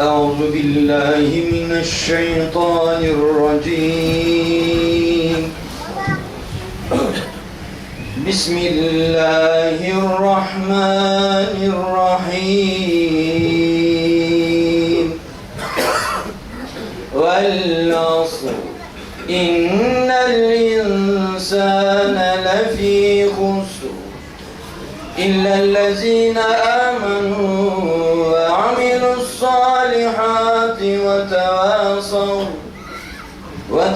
أعوذ بالله من الشيطان الرجيم. بسم الله الرحمن الرحيم. والعصر إن الإنسان لفي خسر إلا الذين آمنوا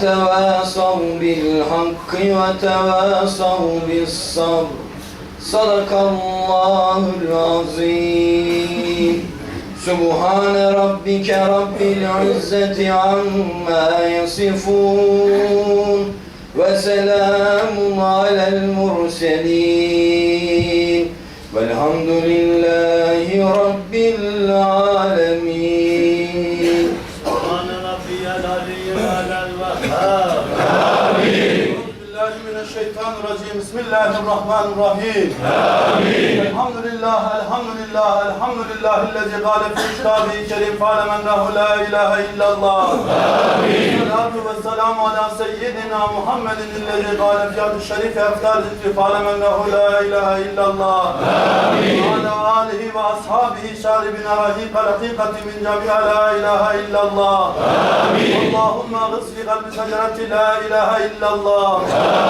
وتواصوا بالحق وتواصوا بالصبر صدق الله العظيم سبحان ربك رب العزة عما يصفون وسلام على المرسلين والحمد لله رب العالمين Fatiha. Amin. Billahi mineşşeytanirracim. Bismillahirrahmanirrahim. Amin. لله الحمد لله الذي قال في كتابه الكريم فاعلم انه لا اله الا الله آمين الصلاة والسلام على سيدنا محمد الذي قال في هذا الشريف افكار ذكر فاعلم انه لا اله الا الله آمين وعلى اله واصحابه شاربين رهيق الحقيقة من جميع لا اله الا الله آمين اللهم اغص في قلب شجرة لا اله الا الله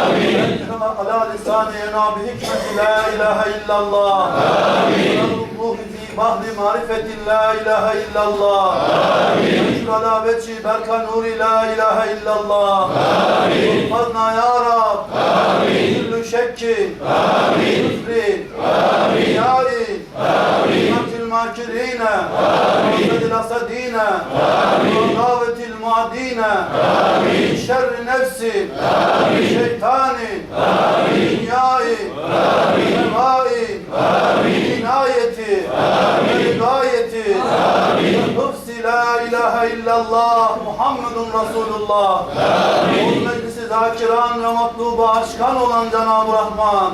آمين على لسان ينابه حكمة لا اله الا الله آمين الروح في بحر معرفة لا اله الا الله آمين على وجه برك نور لا اله الا الله آمين احفظنا يا رب آمين كل شك آمين كفر آمين يار آمين مكر الماكرين آمين وصد الاسدين آمين وغاوة المعدين آمين شر نفس آمين شيطان آمين دنياي آمين سماي آمين Amin. Hidayeti. Amin. Hıfzi la ilahe illallah Muhammedun Resulullah. Amin. Bu meclisi zakiran ve matluba aşkan olan Cenab-ı Rahman.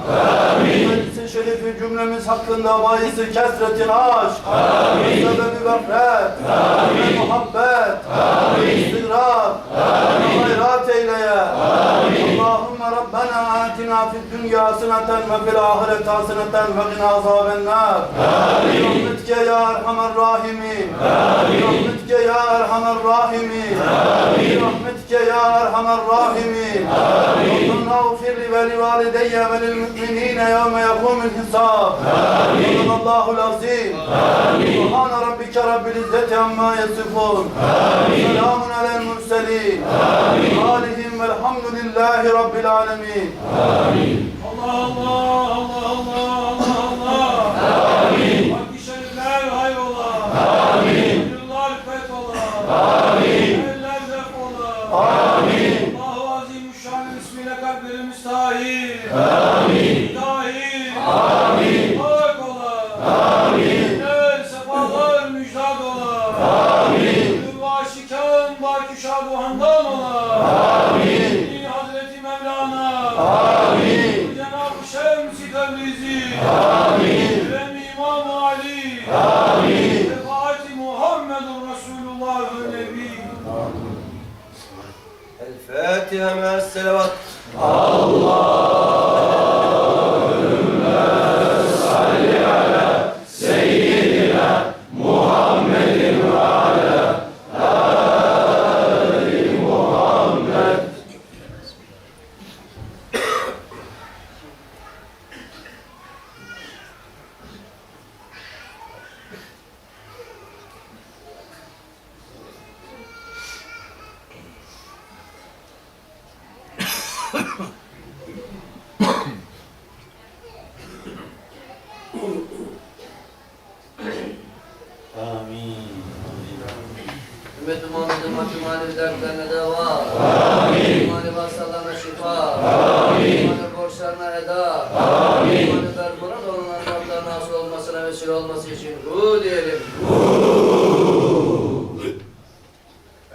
Amin. Bu meclisi şerifi cümlemiz hakkında bahisi kesretin aşk. Amin. Sebebi gafret. Amin. Muhabbet. Amin. İstigrar. Amin. Hayrat eyleye. Amin Allahümme Rabbena atina fid dünya haseneten ve fil ahireti haseneten ve qina azabennar. Amin. Rahmetke ya erhamer rahimin. Amin. Rahmetke ya erhamer rahimin. Amin. Rahmetke ya erhamer rahimin. Amin. Rabbena اغفر لي ولوالدي وللمؤمنين يوم يقوم الحساب. آمين. الله العظيم. آمين. سبحان ربك رب العزة عما يصفون. آمين. سلام على المرسلين. آمين. Amin. Rabbil alemin. Amin. Allah Allah Allah Allah Allah Allah. Amin. Hakkı şerifler hayrola. Amin. Hayırlar fethola. Amin. Hayırlar defola. Amin. Allah-u Azimüşşan'ın ismiyle kalplerimiz tahir.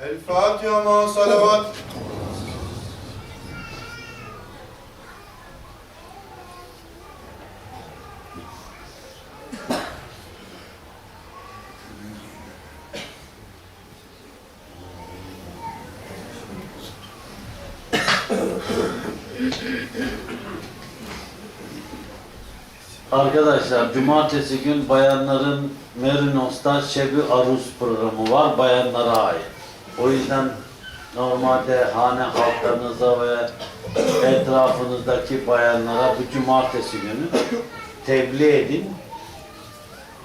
El Fatiha ma salavat. Arkadaşlar cumartesi gün bayanların Merinos'ta Şebi Aruz programı var bayanlara ait. O yüzden normalde hane halklarınıza ve etrafınızdaki bayanlara bu cumartesi günü tebliğ edin.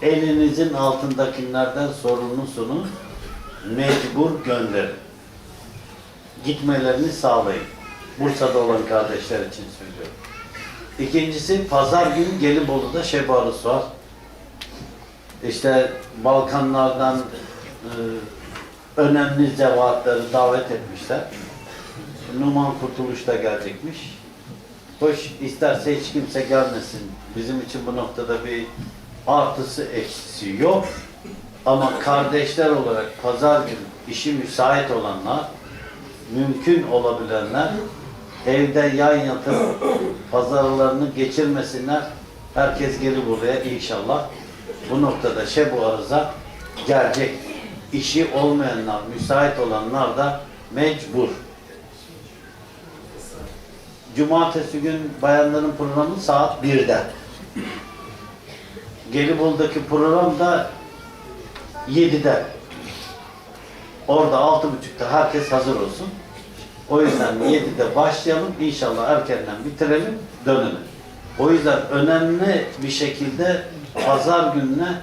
Elinizin altındakilerden sorumlusunu mecbur gönderin. Gitmelerini sağlayın. Bursa'da olan kardeşler için söylüyorum. İkincisi pazar günü Gelibolu'da Şebarus var. İşte Balkanlardan e, önemli zevatları davet etmişler. Numan Kurtuluş da gelecekmiş. Hoş isterse hiç kimse gelmesin. Bizim için bu noktada bir artısı eksisi yok. Ama kardeşler olarak pazar günü işi müsait olanlar, mümkün olabilenler evde yan yatıp pazarlarını geçirmesinler. Herkes gelir buraya inşallah. Bu noktada Şebu Arız'a gelecek. İşi olmayanlar, müsait olanlar da mecbur. Cumartesi gün bayanların programı saat 1'de. Gelibolu'daki program da 7'de. Orada 6.30'da herkes hazır olsun. O yüzden 7'de başlayalım. İnşallah erkenden bitirelim, dönelim. O yüzden önemli bir şekilde pazar gününe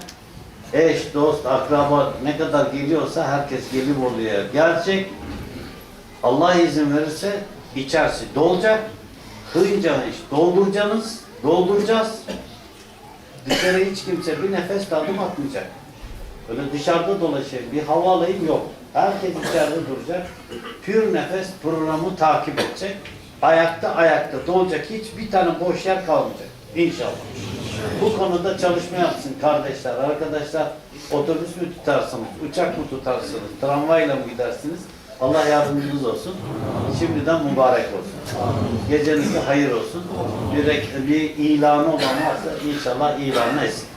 eş, dost, akraba ne kadar geliyorsa herkes gelip oluyor. Gelecek. Allah izin verirse içerisi dolacak. Hınca iş dolduracaksınız, dolduracağız. Dışarı hiç kimse bir nefes de adım atmayacak. Öyle dışarıda dolaşayım, bir hava alayım yok. Herkes içeride duracak. Pür nefes programı takip edecek. Ayakta ayakta dolacak. Hiçbir tane boş yer kalmayacak. İnşallah. Bu konuda çalışma yapsın kardeşler, arkadaşlar. Otobüs mü tutarsınız, uçak mı tutarsınız, tramvayla mı gidersiniz? Allah yardımcınız olsun. Şimdiden mübarek olsun. Gecenize hayır olsun. Bir, bir ilanı olan varsa inşallah ilanı etsin.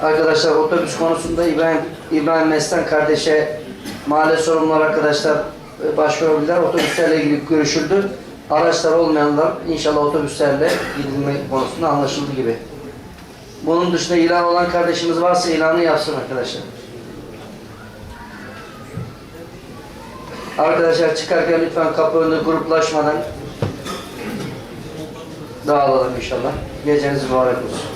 Arkadaşlar otobüs konusunda İbrahim İbrahim Mestan kardeşe mahalle sorumluları arkadaşlar e, başvurabilirler. Otobüslerle ilgili görüşüldü. Araçlar olmayanlar inşallah otobüslerle gidilme konusunda anlaşıldı gibi. Bunun dışında ilan olan kardeşimiz varsa ilanı yapsın arkadaşlar. Arkadaşlar çıkarken lütfen kapı önünde gruplaşmadan dağılalım inşallah. Geceniz mübarek olsun.